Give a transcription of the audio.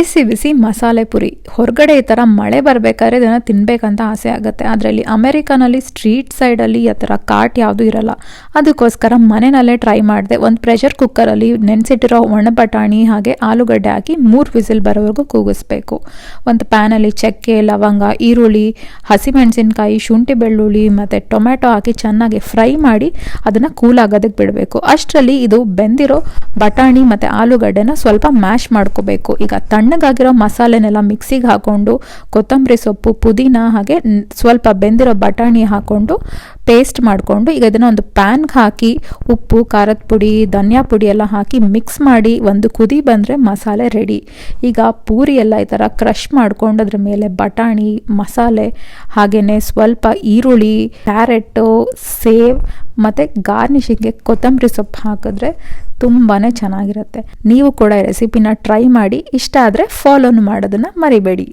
ಬಿಸಿ ಬಿಸಿ ಮಸಾಲೆ ಪುರಿ. ಹೊರಗಡೆ ಈ ಥರ ಮಳೆ ಬರಬೇಕಾದ್ರೆ ಇದನ್ನು ತಿನ್ನಬೇಕಂತ ಆಸೆ ಆಗುತ್ತೆ. ಅದರಲ್ಲಿ ಅಮೆರಿಕನಲ್ಲಿ ಸ್ಟ್ರೀಟ್ ಸೈಡಲ್ಲಿ ಆ ಥರ ಕಾಟ್ ಯಾವುದೂ ಇರಲ್ಲ. ಅದಕ್ಕೋಸ್ಕರ ಮನೆಯಲ್ಲೇ ಟ್ರೈ ಮಾಡಿದೆ. ಒಂದು ಪ್ರೆಷರ್ ಕುಕ್ಕರಲ್ಲಿ ನೆನೆಸಿಟ್ಟಿರೋ ಒಣ ಬಟಾಣಿ ಹಾಗೆ ಆಲೂಗಡ್ಡೆ ಹಾಕಿ ಮೂರು ವಿಸಿಲ್ ಬರೋವರೆಗೂ ಕೂಗಿಸ್ಬೇಕು. ಒಂದು ಪ್ಯಾನಲ್ಲಿ ಚಕ್ಕೆ, ಲವಂಗ, ಈರುಳ್ಳಿ, ಹಸಿಮೆಣಸಿನ್ಕಾಯಿ, ಶುಂಠಿ ಬೆಳ್ಳುಳ್ಳಿ ಮತ್ತು ಟೊಮೆಟೊ ಹಾಕಿ ಚೆನ್ನಾಗಿ ಫ್ರೈ ಮಾಡಿ ಅದನ್ನು ಕೂಲ್ ಆಗೋದಕ್ಕೆ ಬಿಡಬೇಕು. ಅಷ್ಟರಲ್ಲಿ ಇದು ಬೆಂದಿರೋ ಬಟಾಣಿ ಮತ್ತು ಆಲೂಗಡ್ಡೆನ ಸ್ವಲ್ಪ ಮ್ಯಾಶ್ ಮಾಡ್ಕೋಬೇಕು. ಈಗ ತಣ್ಣಗಾಗಿರೋ ಮಸಾಲೆನೆಲ್ಲ ಮಿಕ್ಸಿಗೆ ಹಾಕ್ಕೊಂಡು ಕೊತ್ತಂಬರಿ ಸೊಪ್ಪು ಪುದೀನ ಹಾಗೆ ಸ್ವಲ್ಪ ಬೆಂದಿರೋ ಬಟಾಣಿ ಹಾಕ್ಕೊಂಡು ಪೇಸ್ಟ್ ಮಾಡಿಕೊಂಡು ಈಗ ಇದನ್ನು ಒಂದು ಪ್ಯಾನ್ಗೆ ಹಾಕಿ ಉಪ್ಪು, ಖಾರದ ಪುಡಿ, ಧನಿಯಾ ಪುಡಿ ಎಲ್ಲ ಹಾಕಿ ಮಿಕ್ಸ್ ಮಾಡಿ ಒಂದು ಕುದಿ ಬಂದರೆ ಮಸಾಲೆ ರೆಡಿ ಈಗ ಪೂರಿ ಎಲ್ಲ ಈ ಥರ ಕ್ರಷ್ ಮಾಡಿಕೊಂಡು ಅದ್ರ ಮೇಲೆ ಬಟಾಣಿ, ಮಸಾಲೆ ಹಾಗೆಯೇ ಸ್ವಲ್ಪ ಈರುಳ್ಳಿ ಕ್ಯಾರೆಟು ಸೇವ್ ಮತ್ತು ಗಾರ್ನಿಷಿಂಗ್ಗೆ ಕೊತ್ತಂಬರಿ ಸೊಪ್ಪು ಹಾಕಿದ್ರೆ ತುಂಬಾ ಚೆನ್ನಾಗಿರುತ್ತೆ. ನೀವು ಕೂಡ ರೆಸಿಪಿನ ಟ್ರೈ ಮಾಡಿ, ಇಷ್ಟ ಆದರೆ ಫಾಲೋನು ಮಾಡೋದನ್ನು ಮರಿಬೇಡಿ.